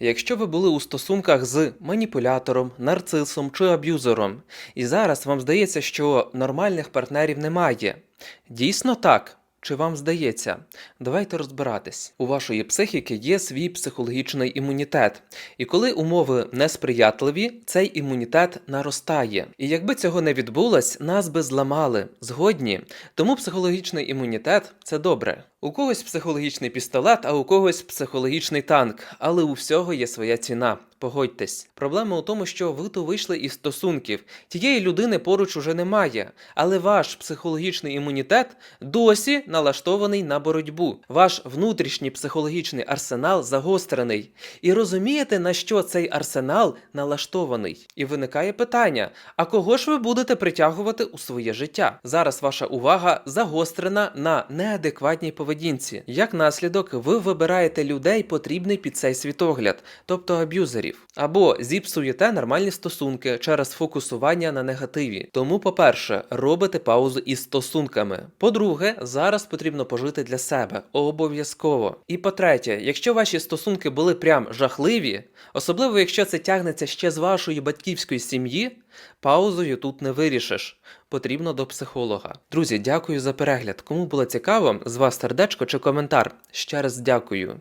Якщо ви були у стосунках з маніпулятором, нарцисом чи аб'юзером, і зараз вам здається, що нормальних партнерів немає, дійсно так. Чи вам здається? Давайте розбиратись. У вашої психіки є свій психологічний імунітет, і коли умови несприятливі, цей імунітет наростає. І якби цього не відбулось, нас би зламали. Згодні. Тому психологічний імунітет це добре. У когось психологічний пістолет, а у когось психологічний танк, але у всього є своя ціна. Погодьтесь. Проблема у тому, що ви то вийшли із стосунків. Тієї людини поруч уже немає, але ваш психологічний імунітет досі налаштований на боротьбу. Ваш внутрішній психологічний арсенал загострений. І розумієте, на що цей арсенал налаштований? І виникає питання: а кого ж ви будете притягувати у своє життя? Зараз ваша увага загострена на неадекватній поведінці. Як наслідок, ви вибираєте людей, потрібний під цей світогляд, тобто аб'юзерів, або зіпсуєте нормальні стосунки через фокусування на негативі. Тому, по-перше, робите паузу із стосунками. По-друге, зараз потрібно пожити для себе обов'язково. І по-третє, якщо ваші стосунки були прям жахливі, особливо якщо це тягнеться ще з вашої батьківської сім'ї, паузою тут не вирішиш. Потрібно до психолога. Друзі, дякую за перегляд. Кому було цікаво, з вас сердечко чи коментар. Ще раз дякую.